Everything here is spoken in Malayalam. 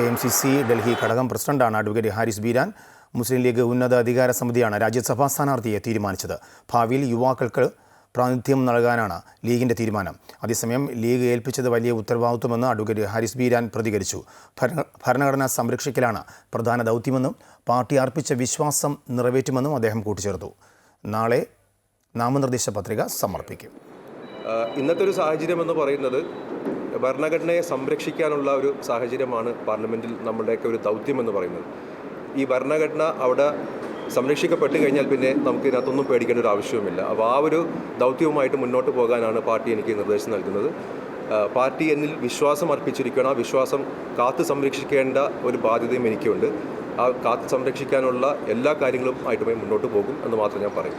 K M C C Delhi ഘടകം പ്രസിഡന്റാണ് അഡ്വക്കേറ്റ് ഹാരിസ് ബീരാൻ. മുസ്ലിം ലീഗ് ഉന്നത അധികാര സമിതിയാണ് രാജ്യസഭാ സ്ഥാനാർത്ഥിയെ തീരുമാനിച്ചത്. ഭാവിയിൽ യുവാക്കൾക്ക് പ്രാതിനിധ്യം നൽകാനാണ് ലീഗിന്റെ തീരുമാനം. അതേസമയം ലീഗ് ഏൽപ്പിച്ചത് വലിയ ഉത്തരവാദിത്വമെന്ന് അഡ്വക്കേറ്റ് ഹാരിസ് ബീരാൻ പ്രതികരിച്ചു. ഭരണ ഭരണഘടന സംരക്ഷിക്കലാണ് പ്രധാന ദൗത്യമെന്നും പാർട്ടി അർപ്പിച്ച വിശ്വാസം നിറവേറ്റുമെന്നും അദ്ദേഹം കൂട്ടിച്ചേർത്തു. നാളെ നാമനിർദ്ദേശ പത്രിക സമർപ്പിക്കും. ഇന്നത്തെ ഒരു സാഹചര്യം എന്ന് പറയുന്നത് ഭരണഘടനയെ സംരക്ഷിക്കാനുള്ള ഒരു സാഹചര്യമാണ് പാർലമെന്റിൽ നമ്മളുടെയൊക്കെ ഒരു ദൗത്യം എന്ന് പറയുന്നത്. ഈ ഭരണഘടന അവിടെ സംരക്ഷിക്കപ്പെട്ട് കഴിഞ്ഞാൽ പിന്നെ നമുക്ക് ഇതിനകത്തൊന്നും പേടിക്കേണ്ട ഒരു ആവശ്യവുമില്ല. അപ്പോൾ ആ ഒരു ദൗത്യവുമായിട്ട് മുന്നോട്ട് പോകാനാണ് പാർട്ടി എനിക്ക് നിർദ്ദേശം നൽകുന്നത്. പാർട്ടി എന്നിൽ വിശ്വാസം അർപ്പിച്ചിരിക്കണം ആ വിശ്വാസം കാത്തു സംരക്ഷിക്കേണ്ട ഒരു ബാധ്യതയും എനിക്കുണ്ട്. ആ കാത്തു സംരക്ഷിക്കാനുള്ള എല്ലാ കാര്യങ്ങളും ആയിട്ടുമായി മുന്നോട്ട് പോകും എന്ന് മാത്രം ഞാൻ പറയും.